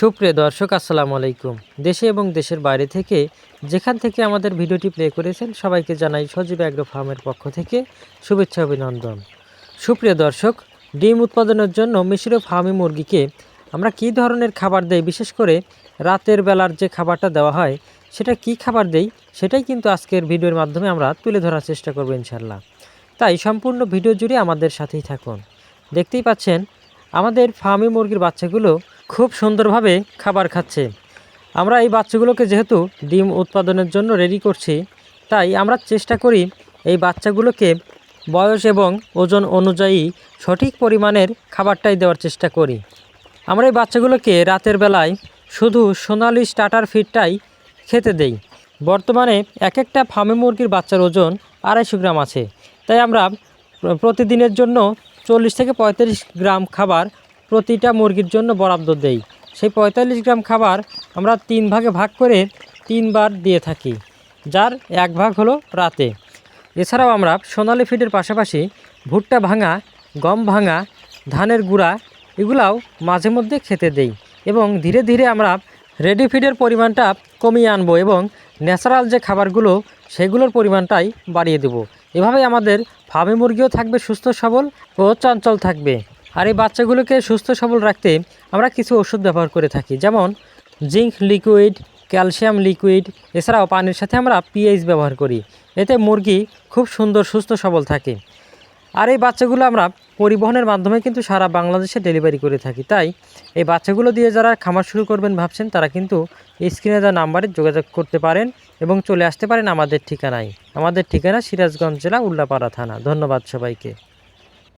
সুপ্রিয় দর্শক, আসসালামু আলাইকুম। দেশে এবং দেশের বাইরে থেকে যেখান থেকে আমাদের ভিডিওটি প্লে করেছেন, সবাইকে জানাই সজীব অ্যাগ্রো ফার্মের পক্ষ থেকে শুভেচ্ছা, অভিনন্দন। সুপ্রিয় দর্শক, ডিম উৎপাদনের জন্য মিশ্র ফার্মি মুরগিকে আমরা কী ধরনের খাবার দেই? বিশেষ করে রাতের বেলার যে খাবারটা দেওয়া হয়, সেটা কি খাবার দেই? সেটাই কিন্তু আজকের ভিডিওর মাধ্যমে আমরা তুলে ধরার চেষ্টা করব ইনশাল্লাহ তাই সম্পূর্ণ ভিডিও জুড়ে আমাদের সাথেই থাকুন। দেখতেই পাচ্ছেন আমাদের ফার্মি মুরগির বাচ্চাগুলো খুব সুন্দরভাবে খাবার খাচ্ছে। আমরা এই বাচ্চাগুলোকে যেহেতু ডিম উৎপাদনের জন্য রেডি করছি, তাই আমরা চেষ্টা করি এই বাচ্চাগুলোকে বয়স এবং ওজন অনুযায়ী সঠিক পরিমাণের খাবারটাই দেওয়ার চেষ্টা করি। আমরা এই বাচ্চাগুলোকে রাতের বেলায় শুধু সোনালি স্টার্টার ফিডটাই খেতে দেই। বর্তমানে এক একটা ফার্মে মুরগির বাচ্চার ওজন আড়াইশো গ্রাম আছে। তাই আমরা প্রতিদিনের জন্য চল্লিশ থেকে পঁয়তাল্লিশ গ্রাম খাবার প্রতিটা মুরগির জন্য বরাদ্দ দেই। সেই পঁয়তাল্লিশ গ্রাম খাবার আমরা তিন ভাগে ভাগ করে তিনবার দিয়ে থাকি, যার এক ভাগ হলো রাতে। এছাড়াও আমরা সোনালি ফিডের পাশাপাশি ভুট্টা ভাঙা, গম ভাঙা, ধানের গুঁড়া এগুলাও মাঝে মধ্যে খেতে দেই এবং ধীরে ধীরে আমরা রেডি ফিডের পরিমাণটা কমিয়ে আনব এবং ন্যাচারাল যে খাবারগুলো, সেগুলোর পরিমাণটাই বাড়িয়ে দেবো। এভাবেই আমাদের ফার্মে মুরগিও থাকবে, সুস্থ সবল ও চঞ্চল থাকবে। আর এই বাচ্চাগুলোকে সুস্থ সবল রাখতে আমরা কিছু ওষুধ ব্যবহার করে থাকি, যেমন জিঙ্ক লিকুইড, ক্যালসিয়াম লিকুইড, এছাড়াও পানির সাথে আমরা পিএইচ ব্যবহার করি। এতে মুরগি খুব সুন্দর, সুস্থ, সবল থাকে। আর এই বাচ্চাগুলো আমরা পরিবহনের মাধ্যমে কিন্তু সারা বাংলাদেশে ডেলিভারি করে থাকি। তাই এই বাচ্চাগুলো দিয়ে যারা খামার শুরু করবেন ভাবছেন, তারা কিন্তু স্ক্রিনে দেওয়া নাম্বারে যোগাযোগ করতে পারেন এবং চলে আসতে পারেন আমাদের ঠিকানায়। আমাদের ঠিকানা সিরাজগঞ্জ জেলা উল্লাপাড়া থানা। ধন্যবাদ সবাইকে।